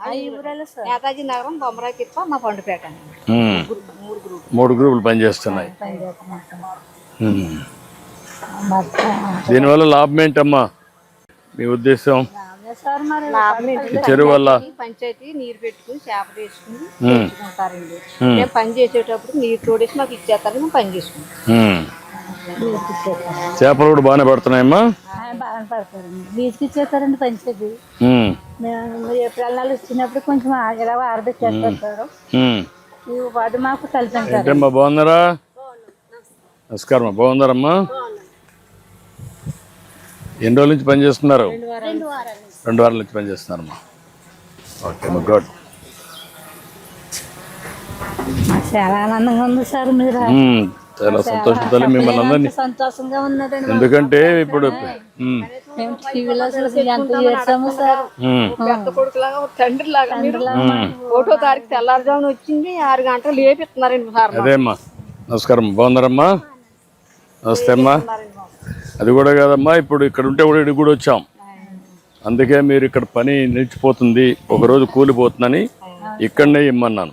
నేతాజీ నగరం బొమ్మరాయి తిప్ప మా పండుపేట. మూడు గ్రూప్ మూడు గ్రూపులు. పనిచేస్తున్నాయి. దీనివల్ల లాభం ఏంటమ్మా? మీ ఉద్దేశం? చెరువు వల్ల? పంచాయతీ నీరు పెట్టుకుని చేప వేసుకుని ఉమ్. పెంచుకుంటారండి మేము పని చేసేటప్పుడు నీరు తోడేసి మాకు ఇచ్చేస్తారని మేము పని చేసుకుంటాం. చేపలు కూడా బాగానే పడుతున్నాయమ్మా? ఆయన బాగా పడతారండి. బీచ్కి ఇచ్చేస్తారండి. మేము ఏప్రిల్ నెల వచ్చినప్పుడు కొంచెం ఇలా ఉమ్. ఈ వాడు మాకు కలిపంటారు ఏంటమ్మా బాగున్నారా? నమస్కారం బాగున్నారమ్మా? ఎన్ని రోజుల నుంచి పని చేస్తున్నారు? రెండు వారాల నుంచి పని చేస్తున్నారమ్మా. ఓకే అమ్మా గుడ్. చాలా ఆనందంగా ఉంది సార్ మీరు. చాలా సంతోషంతో మిమ్మల్ని అందరినీ సంతోషంగా ఉన్నదండి ఎందుకంటే ఇప్పుడు ఉమ్. మేము టీవీలో చూసి ఎంత చేసాము సార్? ఉమ్. పెద్ద కొడుకులాగా ఒక తండ్రి లాగా మీరు ఒకటో తారీఖు తెల్లారుజామున వచ్చింది ఆరు గంటలు లేపిస్తున్నారండి సార్ అదే అమ్మా నమస్కారం. బాగున్నారమ్మా? నమస్తే అమ్మా. అది కూడా కాదమ్మా ఇప్పుడు ఇక్కడ ఉంటే కూడా ఇక్కడికి కూడా వచ్చాం. అందుకే మీరు ఇక్కడ పని నిలిచిపోతుంది ఒకరోజు కూలిపోతుందని ఇక్కడనే ఇమ్మన్నాను.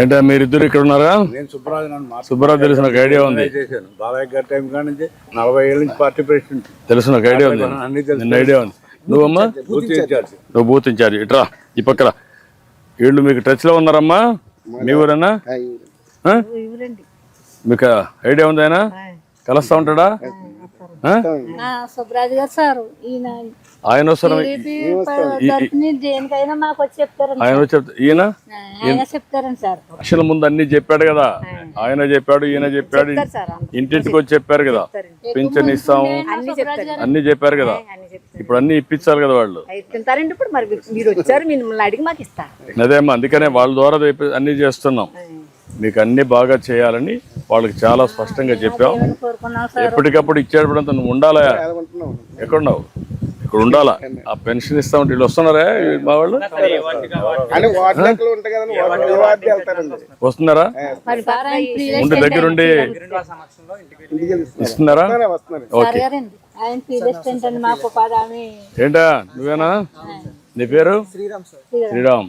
ఏంటా మీరిద్దరు ఇక్కడ ఉన్నారా? నేను సుబ్బరాజు సుబ్బారావు తెలిసిన ఒక ఐడియా ఉంది. చేశాను. బాలయ్య గారి టైం కాడి నుంచి నలభై ఏళ్ళ నుంచి పార్టీ ప్రెసిడెంట్. తెలిసిన ఒక ఐడియా ఉంది. అన్ని తెలుసు. నిన్న ఐడియా ఉంది. నువ్వమ్మా? ఇన్ఛార్జ్. నువ్వు బూత్ ఇన్ఛార్జ్. ఇట్రా ఈ పక్కన. వీళ్ళు మీకు టచ్లో ఉన్నారమ్మా? మీ ఊరేనా? ఆ? ఇవ్వరండి. మీకు ఐడియా ఉంది ఆయన? కలుస్తా ఉంటాడా? గారు సార్ ఈయన ఆయన వస్తారా దేనికైనా మాకు వచ్చి ఆయన ఈయన? ఆ, ఆయన చెప్తారండి సార్. అసలు ముందు అన్ని చెప్పాడు కదా. ఆయన. చెప్పాడు ఈయన చెప్పాడు ఇంటింటికి వచ్చి చెప్పారు కదా. పింఛన్ ఇస్తాము. అన్ని చెప్పారు కదా. ఇప్పుడు అన్ని ఇప్పించాలి కదా వాళ్ళు. అదేమ్మా అందుకనే వాళ్ళ ద్వారా అన్ని చేస్తున్నాం. మీకు అన్ని బాగా చేయాలని వాళ్ళకి చాలా స్పష్టంగా చెప్పాం. ఎప్పటికప్పుడు ఇచ్చేటప్పుడు నువ్వు ఉండాలా? ఎక్కడున్నావు? ఇక్కడ ఉండాలా? ఆ పెన్షన్ ఇస్తా ఉంటే వీళ్ళు వస్తున్నారా మా వాళ్ళు? వస్తున్నారా? ఉండి దగ్గరుండి. ఇస్తున్నారా? వస్తున్నారు ఓకే. ఏంటా నువ్వేనా? నీ పేరు? శ్రీరామ్ సార్. శ్రీరామ్.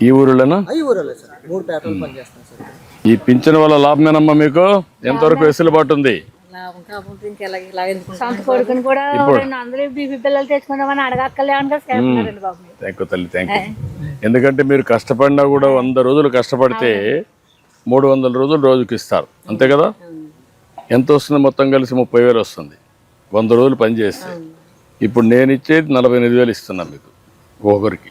ఈ ఊరిలోనా? అవి ఊరలే సార్. మూడు పేటలు పని చేస్తున్నాం సార్. ఈ పింఛన్ వల్ల లాభమేనమ్మా మీకు? ఎంతవరకు వెసులుబాటు ఉంది? ఎందుకంటే మీరు కష్టపడినా కూడా వంద రోజులు కష్టపడితే మూడు వందల రోజులు రోజుకి ఇస్తారు. అంతే కదా? ఎంత వస్తుంది మొత్తం కలిసి ముప్పై వేలు వస్తుంది. వంద రోజులు పని చేస్తే. ఇప్పుడు నేను ఇచ్చేది నలభై ఎనిమిది వేలు ఇస్తున్నా మీకు ఒకరికి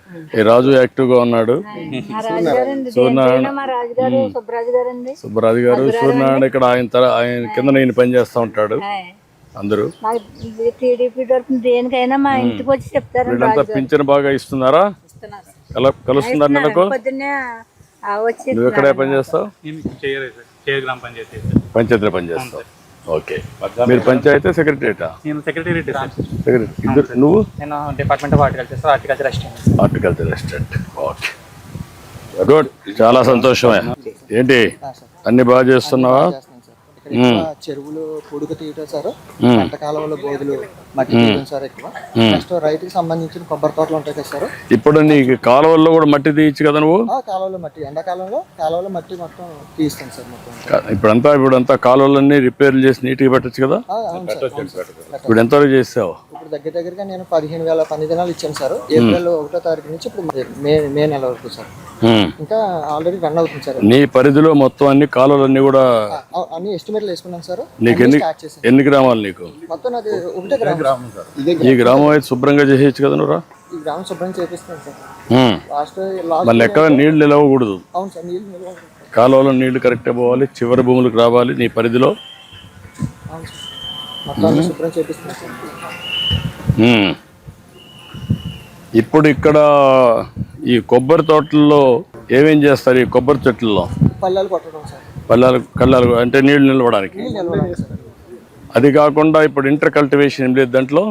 ఈ రాజు ఉన్నాడు. రాజుగారండి దేనికైనా మా రాజుగారు సుబ్బరాజు గారు సూర్యనారాయణ ఇక్కడ ఆయన తర ఆయన కింద నేను పని చేస్తూ ఉంటాడు. అందరూ. వీళ్ళంతా పింఛన్ బాగా ఇస్తున్నారా? కల కలుస్తున్నారు నెలకు? నువ్వు ఎక్కడే పని చేస్తావు? పంచాయతీ పని చేస్తావు. ఓకే. మీరు పంచాయతీ సెక్రటరీటా? నేను సెక్రటరీ. సెక్రటరీ. ఇద్దరు నువ్వు? నేను department of horticulture sir horticulture assistant. Horticulture restaurant okay. Good. చాలా సంతోషమే. ఏంటి? అన్ని బాగా చేస్తున్నావా? ఎక్కువ చెరువులు పొడుగు తీయటం సార్. పంట కాలంలో బోధులు మట్టి తీయడం సార్ ఎక్కువ. నెక్స్ట్ రైతుకి సంబంధించిన కొబ్బరి తోటలు ఉంటాయి కదా సార్. ఇప్పుడు నీకు కాలువల్లో కూడా మట్టి తీయచ్చు కదా నువ్వు? ఆ కాలువలో మట్టి. ఎండాకాలంలో కాలువలో మట్టి మొత్తం తీస్తాం సార్ మొత్తం. ఇప్పుడంతా ఇప్పుడంతా కాలువలన్నీ రిపేర్లు చేసి నీట్గా పెట్టచ్చు కదా. ఇప్పుడు ఎంతవరకు చేసావు? ఇప్పుడు దగ్గర దగ్గరగా నేను పదిహేను వేల పని దినాలు ఇచ్చాను సార్. ఏప్రిల్ ఒకటో తారీఖు నుంచి ఇప్పుడు మే మే నెల వరకు సార్. ఇంకా ఆల్రెడీ రన్ అవుతుంది సార్. నీ పరిధిలో మొత్తం అన్ని కాలువలన్నీ కూడా ఆ, అన్ని ఎస్టిమేట్లు వేసుకున్నాను సార్. నీకు ఎన్ని ఎన్ని గ్రామాలు నీకు? మొత్తం అది ఒకటే గ్రామం సార్. ఇదే ఈ గ్రామం అయితే శుభ్రంగా చేసేయచ్చు కదా నువ్వు ఈ గ్రామం శుభ్రం చేపిస్తాను సార్. హ్మ్. లాస్ట్ మళ్ళీ ఎక్కడ నీళ్ళు నిలవకూడదు. అవును సార్ నీళ్ళు నిల్వ ఉంటుంది. కాలువలో నీళ్ళు కరెక్ట్గా పోవాలి చివరి భూములకు రావాలి నీ పరిధిలో. అవును సార్. మొత్తం అన్ని శుభ్రం చేపిస్తాను సార్. ఇప్పుడు ఇక్కడ ఈ కొబ్బరి తోటల్లో ఏమేం చేస్తారు ఈ కొబ్బరి చెట్లలో? పల్లెలు కొట్టడం సార్. పల్లాలు కళ్ళాలు అంటే నీళ్ళు నిలవడానికి? నీళ్ళు నిల్వడానికి సార్. అది కాకుండా ఇప్పుడు ఇంటర్ కల్టివేషన్ ఏం లేదు దాంట్లో.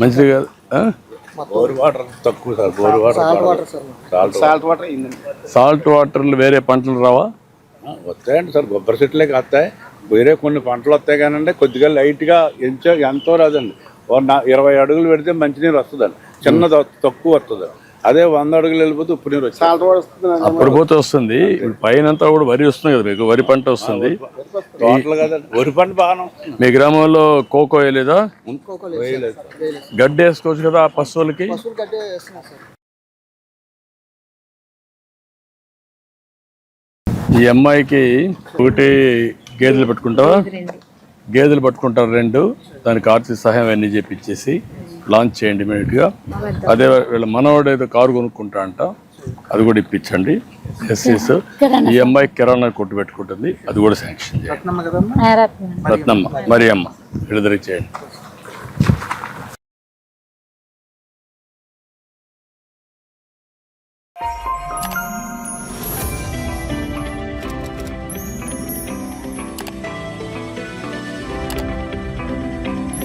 మంచిది కాదు ఆ? బోర్ వాటర్ తక్కువ సార్ బోర్ వాటర్ సాల్ట్ వాటర్లు వేరే పంటలు రావా? వస్తాయండి సార్ కొబ్బరి చెట్లే వస్తాయి వేరే కొన్ని పంటలు వస్తాయి కానండి కొద్దిగా లైట్గా ఎంచో ఎంతో రాదండి. ఇరవై అడుగులు పెడితే మంచినీరు వస్తుందండి. చిన్న తక్కువ వస్తుంది. అదే వంద అడుగులు వెళ్ళిపోతే ఉప్పు నీరు అప్పుడు పోతే వస్తుంది. పైన అంతా కూడా వరి వస్తుంది కదా మీకు వరి పంట వస్తుంది. తోటలు కదండి. వరి పంట బాగానే వస్తుంది. మీ గ్రామంలో కోకో వేయలేదా. గడ్డి వేసుకోవచ్చు కదా ఆ పశువులకి? ఈ అమ్మాయికి ఒకటి గేదెలు పెట్టుకుంటావా? గేదెలు పట్టుకుంటారు రెండు. దానికి ఆర్థిక సహాయం అన్ని చేపించేసి లాంచ్ చేయండి ఇమీడియట్గా. అదే వీళ్ళ మనవాడు ఏదో కారు కొనుక్కుంటా అంట. అది కూడా ఇప్పించండి. ఎస్సీస్ ఈ అమ్మాయి కిరాణా కొట్టు పెట్టుకుంటుంది. అది కూడా శాంక్షన్ చేయండి. రత్నమ్మ మరి అమ్మ విడుదల చేయండి